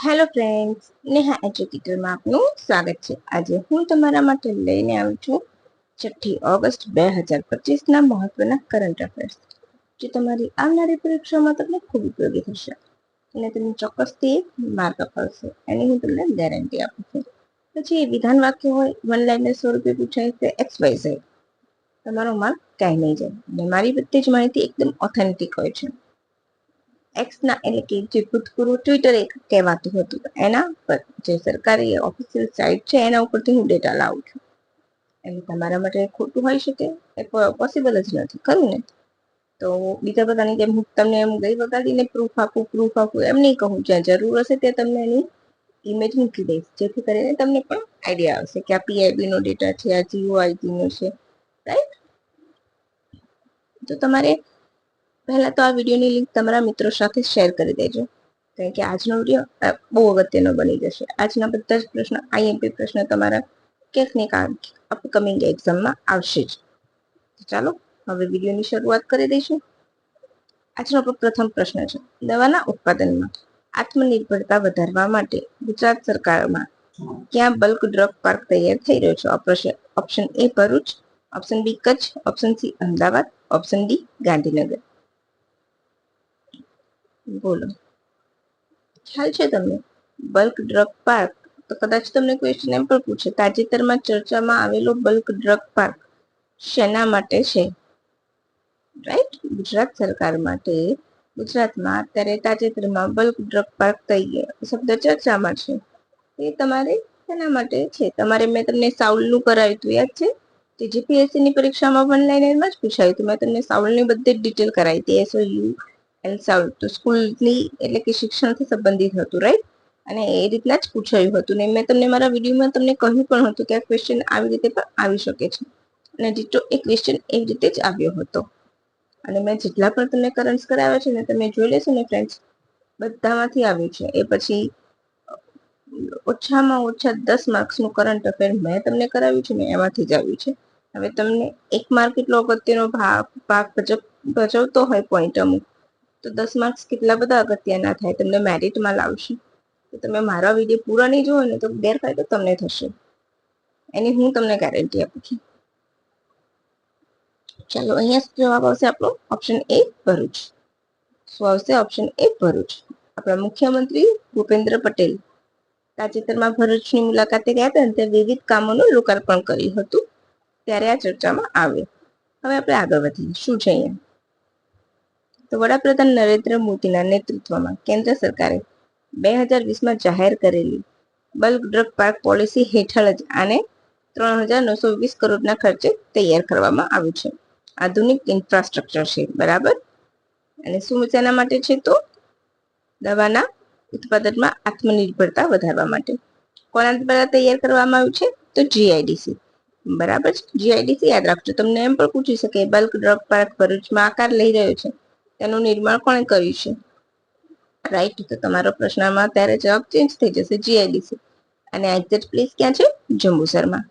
Hello friends Neha એજ્યુકેટરમાં આપનું સ્વાગત છે. આજે હું તમારા માટે લઈને આવી છું છઠ્ઠી ઓગસ્ટ બે હજાર પચીસના મહત્વના કરંટ અફેર્સ જે તમારી આવનારી પરીક્ષામાં તમને ખૂબ ઉપયોગી થશે અને તમને ચોક્કસથી માર્ક અપાવશે એની હું તમને ગેરંટી આપું છું. પછી વિધાન વાક્ય હોય વન લાઈનને સો રૂપિયા પૂછાય તે એક્સ વાય ઝેડ તમારો માર્ક કાંઈ નહીં જાય. અને મારી બધી જ માહિતી એકદમ ઓથેન્ટિક હોય છે. એક્સના એટલે કે જે ભૂતપૂર્વ ટ્વિટર એક કહેવાતું હતું. એના પર જે સરકારી ઓફિશિયલ સાઇટ છે, એના ઉપરથી હું ડેટા લાવું છું. એટલે તમારા માટે ખોટું હોઈ શકે, એ પોસિબલ જ નથી. ખરું ને? તો બીજા બધાની જેમ હું તમને એમ ગઈ વગાડીને પ્રૂફ આપું પ્રૂફ આપું, એમ નહીં કહું. જ્યાં જરૂર હશે ત્યાં તમને એની ઇમેજ મૂકી દઈશ. જેથી કરીને તમને પણ આઈડિયા આવશે કે આ પીઆઈબી નો ડેટા છે, આ જીઓ નો છે રાઈટ તો તમારે પહેલા તો આ વિડીયોની લિંક તમારા મિત્રો સાથે શેર કરી દેજો. કારણ કે આજનો વીડિયો બહુ અગત્યનો બની જશે. આજના બધા જ પ્રશ્ન આઈએમપી પ્રશ્ન તમારા ક્યાંક ને ક્યાંક અપકમિંગ એક્ઝામમાં આવશે જ. ચાલો, હવે વિડીયોની શરૂઆત કરી દઈશું. આજનો પ્રથમ પ્રશ્ન છે, દવાના ઉત્પાદનમાં આત્મનિર્ભરતા વધારવા માટે ગુજરાત સરકારમાં ક્યાં બલ્ક ડ્રગ પાર્ક તૈયાર થઈ રહ્યો છે? Operation option A Bharuch option B Kutch option C Ahmedabad option D Gandhinagar. બોલો. ખ્યાલ છે તમને? Bulk drug park? તો કદાચ તમને ક્વેશ્ચન એમ પણ પૂછે. તાજેતરમાં ચર્ચામાં આવેલો બલ્ક ડ્રગ પાર્ક શેના માટે છે? રાઈટ? ગુજરાત સરકાર માટે. ગુજરાતમાં અત્યારે તાજેતરમાં બલ્ક ડ્રગ પાર્ક તૈયાર શબ્દ ચર્ચામાં છે. એ તમારે શેના માટે છે? તમારે મેં તમને સાઉલનું કરાવ્યું હતું. યાદ છે? તે જીપીએસસીની પરીક્ષામાં વન લાઈનમાં જ પૂછાયું હતું. મેં તમને સાઉલની બધી ડિટેલ કરાવી હતી. એસઓયુ એન્ડ સાઉન્ડ તો સ્કૂલની એટલે કે શિક્ષણથી સંબંધિત હતું રાઈટ અને એ રીતના જ પૂછાયું હતું. ને મેં તમને મારા વિડીયોમાં તમને કહ્યું પણ હતું કે આ ક્વેશ્ચન આવી રીતે પણ આવી શકે છે. અને જીટો એ ક્વેશ્ચન એવી રીતે જ આવ્યો હતો. અને મેં જેટલા પણ તમને કરંટ્સ કરાવ્યા છે ને તમે જોઈ લેશો ને ફ્રેન્ડ્સ બધામાંથી આવ્યું છે. એ પછી ઓછામાં ઓછા દસ માર્ક્સનું કરંટ અફેર મેં તમને કરાવ્યું છે ને એમાંથી જ આવ્યું છે. હવે તમને એક માર્ક એટલો અગત્યનો ભાગ ભાગ ભજવતો હોય પોઈન્ટ અમુક તો દસ માર્ક્સ કેટલા બધા અગત્યના થાય? તમને મેરિટમાં લાવશે. તો તમે મારા વીડિયો પૂરા નહીં જોવો ને તો ગેરફાયદો તમને થશે. એની હું તમને ગેરંટી આપું છું. ચાલો, અહીંયા જવાબ આવશે આપણો ઓપ્શન એ ભરૂચ. શું આવશે? Option A Bharuch. આપણા મુખ્યમંત્રી ભૂપેન્દ્ર પટેલ તાજેતરમાં ભરૂચની મુલાકાતે ગયા હતા અને તે વિવિધ કામોનું લોકાર્પણ કર્યું હતું. ત્યારે આ ચર્ચામાં આવ્યું. હવે આપણે આગળ વધીએ. શું છે અહીંયા? તો વડાપ્રધાન નરેન્દ્ર મોદીના નેતૃત્વમાં કેન્દ્ર સરકારે બે હજાર વીસમાં જાહેર કરેલી બલ્ક ડ્રગ પાર્ક પોલિસી હેઠળ જ આને ત્રણ હજાર નવસો વીસ કરોડના ખર્ચે તૈયાર કરવામાં આવ્યું છે. આધુનિક ઇન્ફ્રાસ્ટ્રક્ચર છે, બરાબર? અને શું તેના માટે છે તો? દવાના ઉત્પાદનમાં આત્મનિર્ભરતા વધારવા માટે. કોના દ્વારા તૈયાર કરવામાં આવ્યું છે? તો જીઆઈડીસી બરાબર છે? જીઆઈડીસી યાદ રાખજો. તમને એમ પણ પૂછી શકે બલ્ક ડ્રગ પાર્ક ભરૂચમાં આકાર લઈ રહ્યો છે. તેનું નિર્માણ કોણે કર્યું છે? રાઈટ તો તમારો પ્રશ્નમાં ત્યારે જવાબ ચેન્જ થઈ જશે જીઆઈડીસી અને એક્ઝેક્ટ પ્લેસ ક્યાં છે? જંબુસરમાં.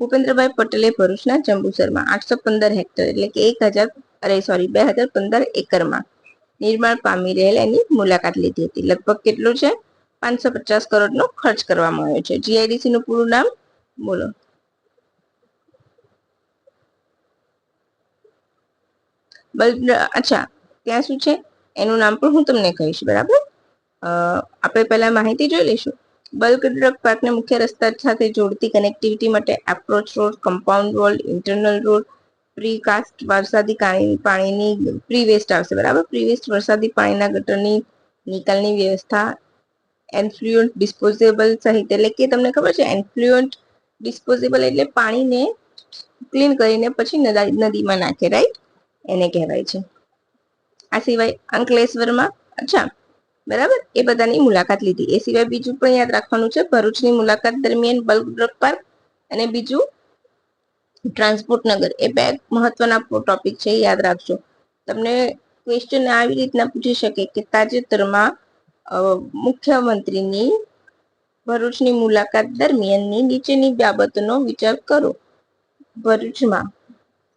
ભૂપેન્દ્રભાઈ પટેલે ભરૂચના જંબુસરમાં આઠસો પંદર હેક્ટર એટલે કે એક હજાર, અરે સોરી બે હજાર પંદર એકરમાં નિર્માણ પામી રહેલ એની મુલાકાત લીધી હતી. લગભગ કેટલું છે? પાંચસો પચાસ કરોડનો ખર્ચ કરવામાં આવ્યો છે. જીઆઈડીસી નું પૂરું નામ બોલો. બલ અચ્છા ત્યાં શું છે? એનું નામ પણ હું તમને કહીશ, બરાબર? આપણે પહેલા માહિતી જોઈ લઈશું. બલ્ક ડ્રગ પાર્કને મુખ્ય રસ્તા સાથે જોડતી કનેક્ટિવિટી માટે approach road compound road internal road precast વરસાદી પાણીની પ્રી વેસ્ટ આવશે, બરાબર? પ્રી વેસ્ટ વરસાદી પાણીના ગટરની નિકાલની વ્યવસ્થા એન્ફ્લુઅન્ટ ડિસ્પોઝેબલ સહિત, એટલે કે તમને ખબર છે એન્ફ્લુઅન્ટ ડિસ્પોઝેબલ એટલે પાણીને ક્લીન કરીને પછી નદીમાં નાખે રાઈટ એને કહેવાય છે. આ સિવાય અંકલેશ્વરમાં, અચ્છા, બરાબર, એ બધાની મુલાકાત લીધી. એ સિવાય બીજું પણ યાદ રાખવાનું છે, ભરૂચની મુલાકાત દરમિયાન બલ્ક ડ્રગ પાર્ક અને બીજું ટ્રાન્સપોર્ટ નગર. એ બે મહત્વના ટોપિક છે યાદ રાખજો. તમને ક્વેશ્ચન આવી રીતના પૂછી શકે કે તાજેતરમાં મુખ્યમંત્રીની ભરૂચની મુલાકાત દરમિયાનની નીચેની બાબતનો વિચાર કરો. ભરૂચમાં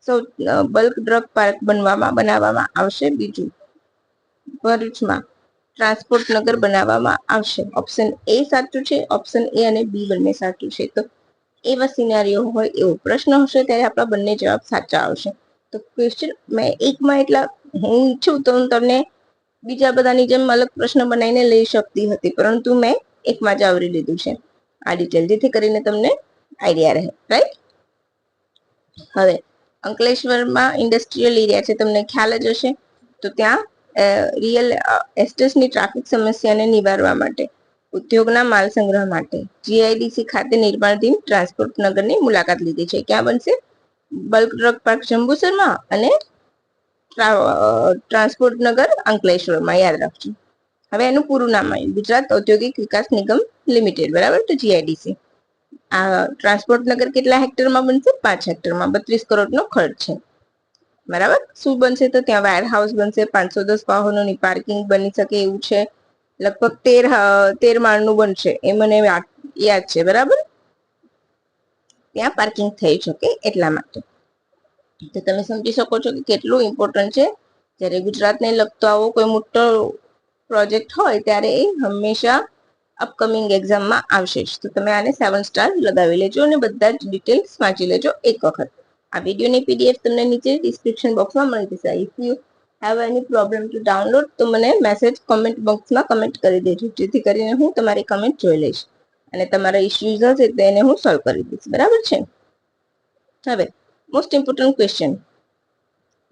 સૌ બલ્ક ડ્રગ પાર્ક બનવામાં, બનાવવામાં આવશે. બીજું, ભરૂચમાં ટ્રાન્સપોર્ટ નગર બનાવવામાં આવશે. ઓપ્શન એ સાચું છે ઓપ્શન એ અને બી બંને સાચું છે. તો એવા સિનારીઓ હોય, એવો પ્રશ્ન હશે, ત્યારે આપણા બંને જવાબ સાચા આવશે. તો ક્વેશ્ચન મેં એકમાં એટલા, હું ઈચ્છું તો હું તમને બીજા બધાની જેમ અલગ પ્રશ્ન બનાવીને લઈ શકતી હતી, પરંતુ મેં એકમાં જ આવરી લીધું છે. આ ડિટેલ જેથી કરીને તમને આઈડિયા રહે રાઈટ હવે અંકલેશ્વરમાં ઇન્ડસ્ટ્રીયલ એરિયા છે, તમને ખ્યાલ જ હશે. તો ત્યાં રિયલ એસ્ટેટની ટ્રાફિક સમસ્યાને નિવારવા માટે, ઉદ્યોગના માલ સંગ્રહ માટે જીઆઈડીસી ખાતે નિર્માણધીન ટ્રાન્સપોર્ટ નગરની મુલાકાત લીધી છે. ક્યાં બનશે? બલ્ક ડ્રગ પાર્ક જંબુસરમાં અને ટ્રાન્સપોર્ટ નગર અંકલેશ્વરમાં, યાદ રાખજો. હવે એનું પૂરું નામ આવ્યું. ગુજરાત ઔદ્યોગિક વિકાસ નિગમ લિમિટેડ, બરાબર? તો જીઆઈડીસી આ ટ્રાન્સપોર્ટ નગર કેટલા હેક્ટરમાં બનશે? પાંચ હેક્ટરમાં. બત્રીસ કરોડનો ખર્ચ છે. બરાબર? શું બનશે તો ત્યાં વાયર હાઉસ બનશે, પાંચસો દસ વાહનોની પાર્કિંગ બની શકે એવું છે. લગભગ તેર તેર માળનું બનશે. એ મને યાદ છે. બરાબર? ત્યાં પાર્કિંગ થઈ શકે એટલા માટે. તો તમે સમજી શકો છો કે કેટલું ઇમ્પોર્ટન્ટ છે. જ્યારે ગુજરાતને લગતો આવો કોઈ મોટો પ્રોજેક્ટ હોય, ત્યારે એ હંમેશા અપકમિંગ એક્ઝામમાં આવશે. જ તો તમે આને સેવન સ્ટાર લગાવી લેજો અને બધા જ ડિટેલ્સ વાંચી લેજો એક વખત. આ વિડીયોની પીડીએફ તમને નીચે ડિસ્ક્રિપ્શન બોક્સમાં મળી જશે. If you have any problem to download તો મને મેસેજ કમેન્ટ બોક્સમાં કમેન્ટ કરી દેજો. જેથી કરીને હું તમારી કમેન્ટ જોઈ લઈશ. અને તમારા ઇસ્યુઝ હશે તેને હું સોલ્વ કરી દઈશ. બરાબર છે? હવે most important question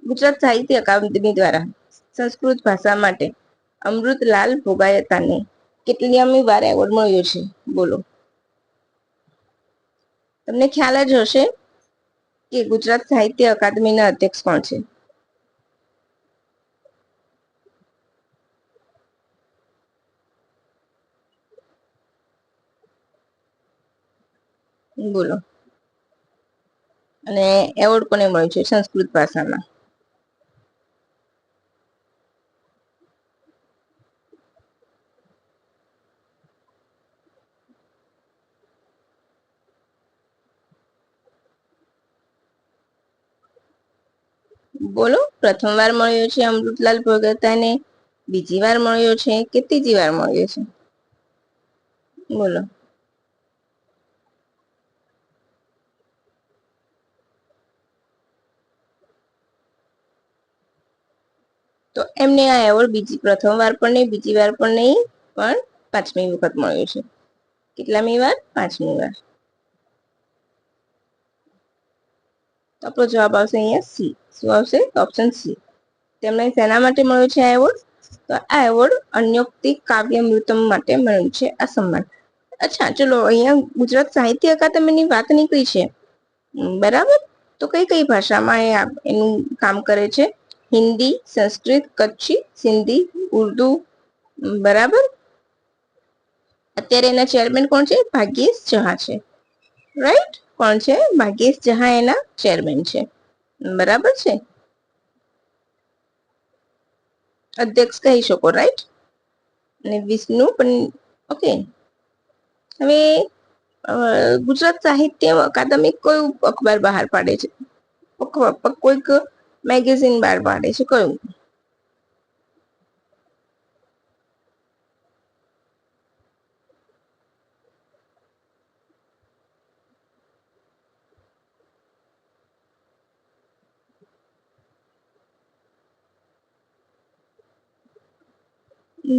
Gujarat Sahitya Akademi દ્વારા સંસ્કૃત ભાષા માટે અમૃતલાલ ભોગાયતાને કેટલીમી વાર એવોર્ડ મળ્યો છે? બોલો. તમને ખ્યાલ જ હશે કે ગુજરાત સાહિત્ય અકાદમીના અધ્યક્ષ કોણ છે? બોલો. અને એવોર્ડ કોને મળ્યો છે? સંસ્કૃત ભાષામાં. બોલો, પ્રથમ વાર મળ્યો છે અમૃતલાલ ભગતાને, બીજી વાર મળ્યો છે કે ત્રીજી વાર મળ્યો છે? બોલો. તો એમને આ એવોર્ડ બીજી, પ્રથમ વાર પણ નહીં, બીજી વાર પણ નહીં, પણ પાંચમી વખત મળ્યો છે. કેટલામી વાર? પાંચમી વાર. આપણો જવાબ આવશે અહીંયા સી. શું આવશે? ઓપ્શન સી તેમને શેના માટે મળ્યો છે આ એવોર્ડ તો આ એવોર્ડ અન્યોક્તિ કાવ્યમૃતમ માટે મળ્યું છે. આ સન્માન અચ્છા, ચલો, અહીંયા ગુજરાત સાહિત્ય અકાદમીની વાત નીકળી છે. બરાબર? તો કઈ કઈ ભાષામાં એ એનું કામ કરે છે? હિન્દી, સંસ્કૃત, કચ્છી, સિંધી, ઉર્દુ બરાબર? અત્યારે એના ચેરમેન કોણ છે? ભાગ્યેશ જહા છે. રાઈટ કોણ છે? ભાગ્યેશ જહા એના ચેરમેન છે. બરાબર છે? અધ્યક્ષ કહી શકો રાઈટ અને વિષ્ણુ પણ ઓકે હવે ગુજરાત સાહિત્ય અકાદમી કયું અખબાર બહાર પાડે છે? કોઈક મેગેઝિન બહાર પાડે છે, કયું?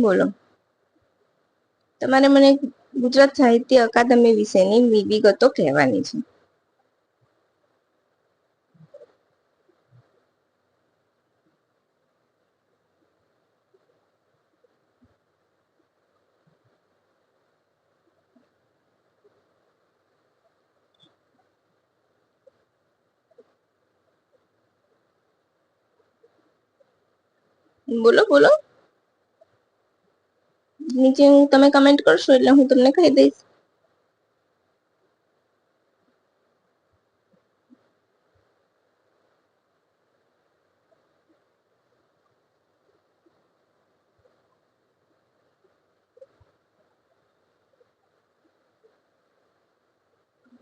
બોલો. તમારે મને ગુજરાત સાહિત્ય અકાદમી વિશેની વિગતો કહેવાની છે. બોલો બોલો. નીચે હું તમે કમેન્ટ કરશો એટલે હું તમને કહી દઈશ.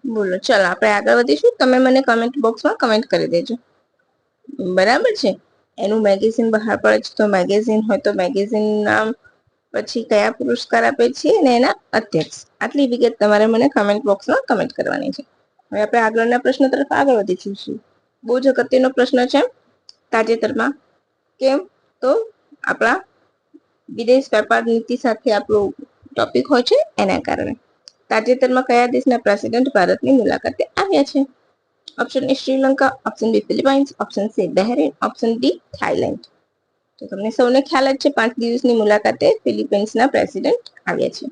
બોલો, ચાલો, આપણે આગળ વધીશું. તમે મને કમેન્ટ બોક્સમાં કમેન્ટ કરી દેજો. બરાબર છે? એનું મેગેઝિન બહાર પડે છે તો મેગેઝિન હોય તો મેગેઝિન નામ પછી કયા પુરસ્કાર આપે છે અને એના અધ્યક્ષ? આટલી વિગત તમારે મને કમેન્ટ બોક્સમાં કમેન્ટ કરવાની છે. હવે આપણે આગળના પ્રશ્ન તરફ આગળ વધીશું બહુ જ અગત્યનો પ્રશ્ન છે. તાજેતરમાં કેમ તો આપણા વિદેશ વેપાર નીતિ સાથે આપણું ટોપિક હોય છે એના કારણે. તાજેતરમાં કયા દેશના પ્રેસિડેન્ટ ભારતની મુલાકાતે આવ્યા છે? Option A Sri Lanka option B Philippines option C Bahrain option D Thailand તો તમને સૌને ખ્યાલ જ છે, પાંચ દિવસની મુલાકાતે ફિલિપાઇન્સના પ્રેસિડેન્ટ આવ્યા છે.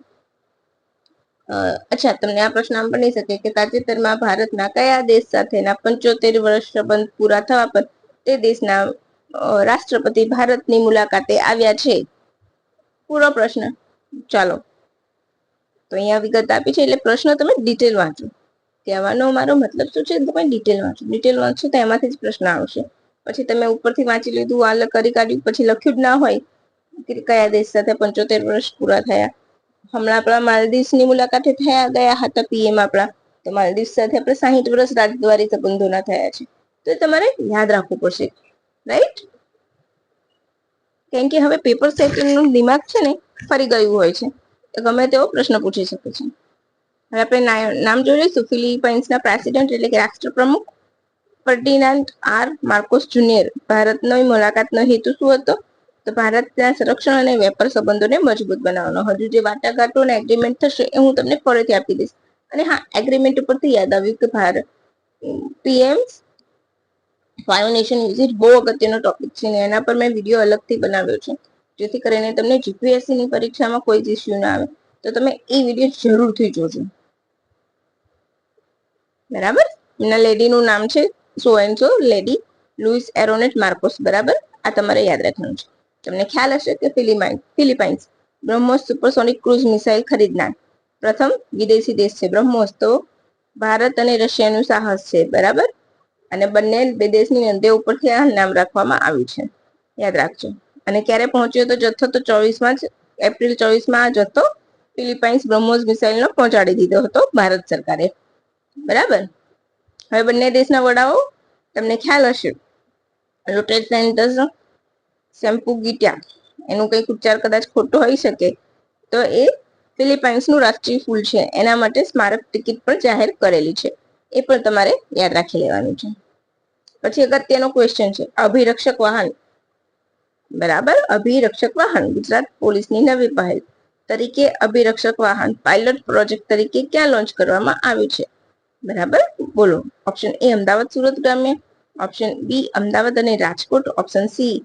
અચ્છા, તમને આ પ્રશ્ન આમ બની શકે કે તાજેતરમાં ભારતના કયા દેશ સાથેના પંચોતેર વર્ષ સંબંધ પૂરા થવા પર તે દેશના રાષ્ટ્રપતિ ભારતની મુલાકાતે આવ્યા છે? પૂરો પ્રશ્ન. ચાલો. તો અહીંયા વિગત આપી છે, એટલે પ્રશ્ન તમે ડિટેલ વાંચો. કહેવાનો મારો મતલબ શું છે? તમે ડિટેલ વાંચો. ડિટેલ વાંચો તો એમાંથી જ પ્રશ્ન આવશે. પછી તમે ઉપરથી વાંચી લીધું, આ કરી કાઢ્યું, પછી લખ્યું જ ના હોય કયા દેશ સાથે પંચોતેર વર્ષ પૂરા થયા? હમણાં આપણા માલદીવ્સની મુલાકાતે થયા ગયા હતા પીએમ આપણા. તો માલદીવ્સ સાથે આપણે સાહીઠ વર્ષ રાજદ્વારી સંબંધોના થયા છે. તો તમારે યાદ રાખવું પડશે. રાઈટ કેમ કે હવે પેપર સેટિંગનું દિમાગ છે ને, ફરી ગયું હોય છે. ગમે તેવો પ્રશ્ન પૂછી શકે છે. હવે આપણે નામ જોઈ લઈશું. ફિલિપાઇન્સના પ્રેસિડેન્ટ એટલે કે રાષ્ટ્રપ્રમુખ ફર્ડિનાન્ડ આર માર્કોસ જુનિયર. ભારતનો મુલાકાતનો હેતુ શું હતો? તો ભારતના સંરક્ષણ અને વેપાર સંબંધોને મજબૂત બનાવવાનો. હજુ જે વાટાઘાટો અને એગ્રીમેન્ટ થશે એ હું તમને ફરીથી આપી દઈશ. અને હા એગ્રીમેન્ટ ઉપરથી યાદ આવ્યું કે Bharat PM five nation visit બહુ અગત્યનો ટોપિક છે ને એના પર મેં વીડિયો અલગથી બનાવ્યો છે. જેથી કરીને તમને જીપીએસસી ની પરીક્ષામાં કોઈ જ ઇસ્યુ ના આવે. તો તમે એ વીડિયો જરૂરથી જોજો. બરાબર? એના લેડીનું નામ છે so and so lady, Louise Araneta Marcos, બરાબર? આ તમારે યાદ રાખવાનું છે. તમને ખ્યાલ હશે કે Philippine, Philippines, BrahMos supersonic cruise missile ખરીદનાર. પ્રથમ વિદેશી દેશ છે બ્રહ્મોસ, તો ભારત અને રશિયાનું સાહસ છે, બરાબર? અને બંને બે દેશની નોંધે ઉપરથી આ નામ રાખવામાં આવ્યું છે. યાદ રાખજો. અને ક્યારે પહોંચ્યો તો જથ્થો તો ચોવીસમાં જ, એપ્રિલ ચોવીસમાં આ જથ્થો ફિલિપાઇન્સ બ્રહ્મોસ મિસાઇલનો પહોંચાડી દીધો હતો ભારત સરકારે. બરાબર? હવે બંને દેશના વડાઓ તમને ખ્યાલ હશે. લોટેડ સેન્ટર્સ સેમ્પુ ગીટ્યા. એનું કંઈક ઉચ્ચાર કદાચ ખોટો હોઈ શકે. તો એ ફિલિપાઇન્સનું રાષ્ટ્રીય ફૂલ છે. એના માટે સ્મારક ટિકિટ પણ જાહેર કરેલી છે. એ પણ તમારે યાદ રાખી લેવાનું છે. પછી અગત્યનો ક્વેશ્ચન છે. અભિરક્ષક વાહન. બરાબર? અભિરક્ષક વાહન. ગુજરાત પોલીસની નવી પહેલ. તરીકે અભિરક્ષક વાહન પાયલટ પ્રોજેક્ટ તરીકે ક્યાં લોન્ચ કરવામાં આવ્યું છે? બરાબર? બોલો. ઓપ્શન એ અમદાવાદ, સુરત ગ્રામ્ય. ઓપ્શન બી અમદાવાદ અને રાજકોટ. ઓપ્શન સી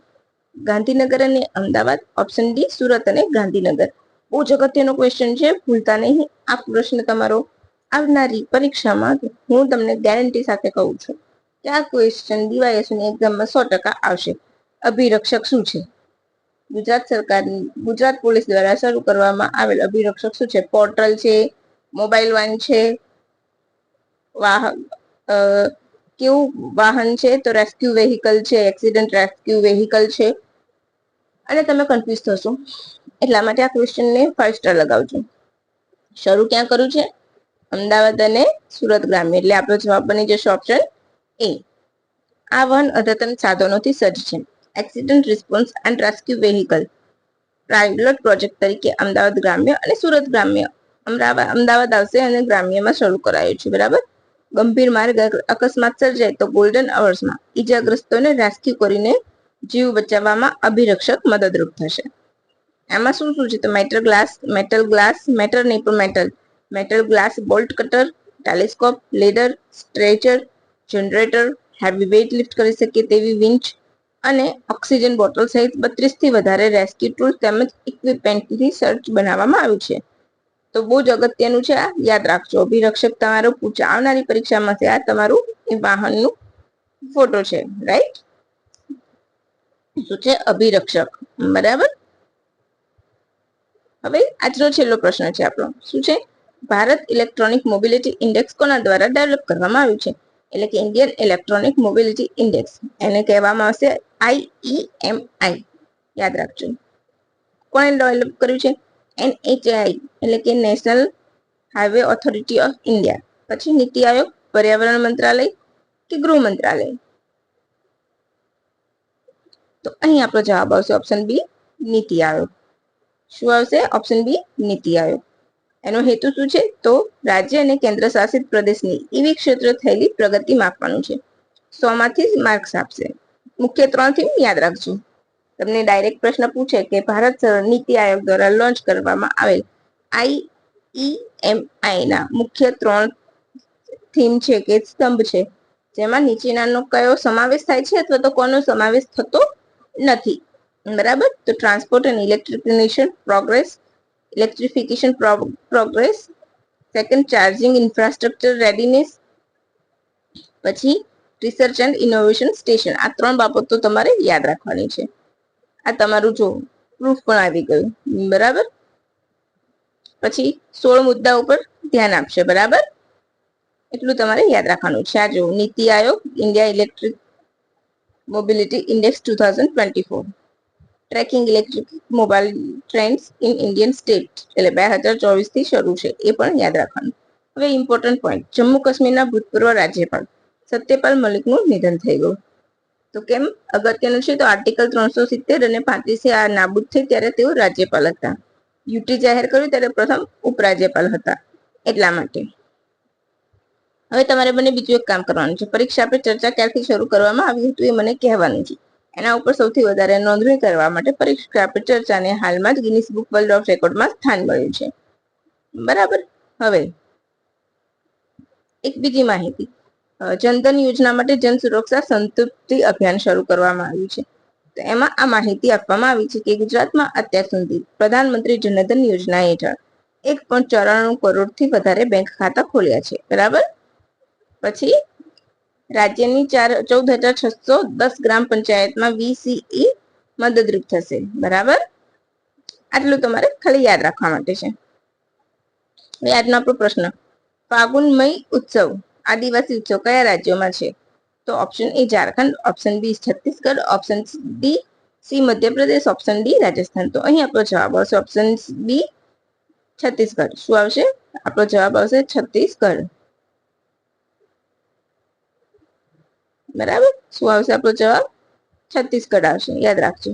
ગાંધીનગર અને અમદાવાદ. ઓપ્શન ડી સુરત અને ગાંધીનગર. બહુ જ અગત્યનો ક્વેશ્ચન છે. ભૂલતા નહીં. આ પ્રશ્ન તમારો આવનારી પરીક્ષામાં હું તમને ગેરંટી સાથે કહું છું કે આ ક્વેશ્ચન ડીવાયએસની એક્ઝામમાં સો ટકા આવશે. અભિરક્ષક શું છે? ગુજરાત સરકારની, ગુજરાત પોલીસ દ્વારા શરૂ કરવામાં આવેલ અભિરક્ષક શું છે? પોર્ટલ છે મોબાઈલ વાન છે વાહન કેવું વાહન છે? તો રેસ્ક્યુ વેહિકલ છે એક્સિડન્ટ રેસ્ક્યુ વેહિકલ છે. અને તમે કન્ફ્યુઝ થશો. એટલા માટે આ ક્વેશ્ચનને ફાઇવ સ્ટાર લગાવજો. શરૂ ક્યાં કર્યું છે? અમદાવાદ અને સુરત ગ્રામ્ય. એટલે આપણો જવાબ બની જશે ઓપ્શન એ આ વાહન અદ્યતન સાધનોથી સજ્જ છે. Accident response and rescue vehicle pilot project તરીકે અમદાવાદ ગ્રામ્ય અને સુરત ગ્રામ્ય. અમદાવાદ આવશે અને ગ્રામ્યમાં શરૂ કરાયું છે. બરાબર? ગંભીર માર્ગ અકસ્માત સર્જાય તો ગોલ્ડન અવર્સમાં ઈજાગ્રસ્તોને રેસ્ક્યુ કરીને જીવ બચાવવામાં અભિરક્ષક મદદરૂપ થશે. એમાં શું શું છે? તો metal glass metal glass matter નહીં પણ metal metal glass bolt cutter telescope ladder stretcher generator heavy weight lift કરી શકે તેવી વિંચ અને ઓક્સિજન બોટલ સહિત બત્રીસથી વધારે રેસ્ક્યુ ટૂલ તેમજ ઇક્વિપમેન્ટથી સર્ચ બનાવવામાં આવ્યું છે. તો બહુ જ અગત્યનું છે આ. યાદ રાખજો, અભિરક્ષક તમારો પૂછા, આવનારી પરીક્ષામાં છે આ તમારું એ વાહનનું ફોટો છે રાઈટ શું છે? અભિરક્ષક. બરાબર? હવે આજનો છેલ્લો પ્રશ્ન છે આપણો. શું છે? ભારત ઇલેક્ટ્રોનિક મોબિલિટી ઇન્ડેક્સ કોના દ્વારા ડેવલપ કરવામાં આવ્યું છે? એટલે કે ઇન્ડિયન ઇલેક્ટ્રોનિક મોબિલિટી ઇન્ડેક્સ. એને કહેવામાં આવશે આઈઈએમઆઈ યાદ રાખજો. કોણે ડેવલપ કર્યું છે? એનએચઆઈ એટલે કે national highway authority of India પછી નીતિ આયોગ, પર્યાવરણ મંત્રાલય કે ગૃહ મંત્રાલય? તો અહીં આપણો જવાબ આવશે ઓપ્શન બી નીતિ આયોગ. શું આવશે? Option B NITI Aayog. એનો હેતુ શું છે? તો રાજ્ય અને કેન્દ્ર શાસિત પ્રદેશની ઈવી ક્ષેત્ર થયેલી પ્રગતિ માપવાનું છે. સો માંથી માર્ક્સ આપશે. મુખ્ય ત્રણ થીમ યાદ રાખજો. તમને ડાયરેક્ટ પ્રશ્ન પૂછે કે ભારત નીતિ આયોગ દ્વારા લોન્ચ કરવામાં આવેલ આઈઈએમઆઈ ના મુખ્ય ત્રણ થીમ છે કે સ્તંભ છે. જેમાં નીચેનાનો કયો સમાવેશ થાય છે અથવા તો કોનો સમાવેશ થતો નથી. બરાબર? તો transport and electrification progress electrification progress second charging infrastructure readiness પછી રિસર્ચ એન્ડ ઇનોવેશન સ્ટેશન આ ત્રણ બાબતો તમારે યાદ રાખવાની છે. આ તમારું જો પ્રૂફ પણ આવી ગયું. બરાબર? પછી સોળ મુદ્દા ઉપર ધ્યાન આપશે, બરાબર? એટલું તમારે યાદ રાખવાનું છે. આ જો NITI Aayog, India electric mobility index two thousand twenty four. Tracking electric mobile trends in Indian state. એટલે બે હજાર ચોવીસથી શરૂ છે. એ પણ યાદ રાખવાનું. હવે ઇમ્પોર્ટન્ટ પોઈન્ટ જમ્મુ કાશ્મીરના ભૂતપૂર્વ રાજ્યપાલ સત્યપાલ મલિકનું નિધન થઈ ગયું. તો કેમ? અગત્યનું છે તો આર્ટિકલ ત્રણસો સિત્તેર અને પાંત્રીસે આ નાબૂદ થઈ ત્યારે તેઓ રાજ્યપાલ હતા. યુટી જાહેર કર્યું ત્યારે પ્રથમ ઉપરાજ્યપાલ હતા. એટલા માટે. હવે તમારે મને બીજું એક કામ કરવાનું છે. પરીક્ષા પર ચર્ચા ક્યારથી શરૂ કરવામાં આવી હતું એ મને કહેવાનું છે. એના ઉપર સૌથી વધારે નોંધણી કરવા માટે પરીક્ષા પર ચર્ચાને હાલમાં જ ગિનિસ બુક વર્લ્ડ ઓફ રેકોર્ડમાં સ્થાન મળ્યું છે. બરાબર? હવે એક બીજી માહિતી. જનધન યોજના માટે જન સુરક્ષા સંતૃપ્તિ અભિયાન શરૂ કરવામાં આવ્યું છે. તો એમાં આ માહિતી આપવામાં આવી છે કે ગુજરાતમાં અત્યાર સુધી પ્રધાનમંત્રી જનધન યોજના હેઠળ એક પોઈન્ટ ચોરાણું કરોડથી વધારે બેંક ખાતા ખોલ્યા છે. બરાબર? પછી રાજ્યની ચાર, ચૌદ હજાર છસો દસ ગ્રામ પંચાયતમાં વીસીઈ મદદરૂપ થશે. બરાબર? આટલું તમારે ખાલી યાદ રાખવા માટે છે. આજનો આપણો પ્રશ્ન. ફાગુનમય ઉત્સવ. આદિવાસી ઉત્સવ કયા રાજ્યોમાં છે તો option A Jharkhand option B Chhattisgarh option D C Madhya Pradesh option D Rajasthan તો અહીં આપણો જવાબ આવશે ઓપ્શન બી છત્તીસગઢ શું આવશે આપણો જવાબ આવશે છત્તીસગઢ બરાબર શું આવશે આપણો જવાબ છત્તીસગઢ આવશે યાદ રાખજો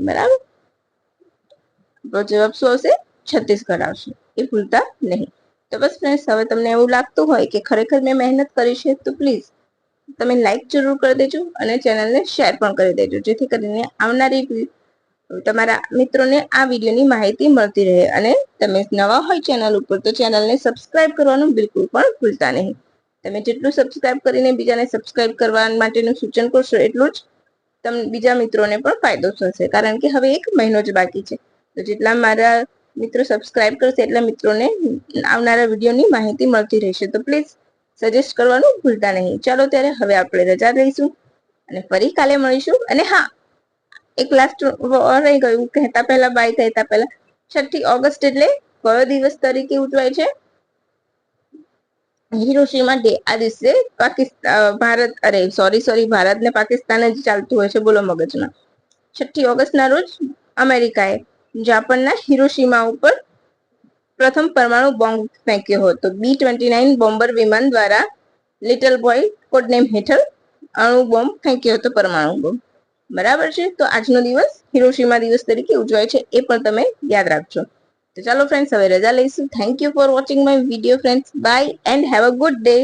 બરાબર આપણો જવાબ શું આવશે છત્તીસગઢ આવશે. એ ભૂલતા નહીં. તો બસ ફ્રેન્ડ્સ હવે તમને એવું લાગતું હોય કે ખરેખર મેં મહેનત કરી છે, તો પ્લીઝ તમે લાઈક જરૂર કરી દેજો અને ચેનલને શેર પણ કરી દેજો, જેથી કરીને આવનારી તમારા મિત્રોને આ વિડીયોની માહિતી મળતી રહે અને તમે નવા હોય ચેનલ ઉપર, તો ચેનલને સબસ્ક્રાઇબ કરવાનું બિલકુલ પણ ભૂલતા નહીં. તમે જેટલું સબસ્ક્રાઇબ કરીને બીજાને સબસ્ક્રાઇબ કરવા માટેનું સૂચન કરશો, એટલું જ તમને બીજા મિત્રોને પણ ફાયદો થશે. કારણ કે હવે એક મહિનો જ બાકી છે. તો જેટલા મારા મિત્રો સબસ્ક્રાઇબ કરશે એટલે મિત્રોને આવનારા વિડીયોની માહિતી મળતી રહેશે. તો પ્લીઝ સજેસ્ટ કરવાનું ભૂલતા નહીં. ચાલો ત્યારે હવે આપણે રજા લઈશું અને ફરી કાલે મળીશું. અને હા, એક લાસ્ટ રહી ગયું. કહેતા પહેલા બાય કહેતા પહેલા. છઠ્ઠી ઓગસ્ટ એટલે કયો દિવસ તરીકે ઉજવાય છે. Hiroshima day. આ દિવસે પાકિસ્તાન ભારત, અરે સોરી સોરી ભારત ને પાકિસ્તાન જ ચાલતું હોય છે. બોલો મગજમાં. છઠ્ઠી ઓગસ્ટના રોજ અમેરિકાએ જાપાનના હિરોશીમા ઉપર પ્રથમ પરમાણુ બોમ્બ ફેંક્યો હતો. બી ટ્વેન્ટી નાઇન બોમ્બર વિમાન દ્વારા લિટલ બોય કોડનેમ હેઠળ અણુ બોમ્બ ફેંક્યો હતો પરમાણુ બોમ્બ. બરાબર છે? તો આજનો દિવસ હિરોશીમા દિવસ તરીકે ઉજવાય છે એ પણ તમે યાદ રાખજો. તો ચાલો ફ્રેન્ડ્સ હવે રજા લઈશું. Thank you for watching my video friends bye and have a good day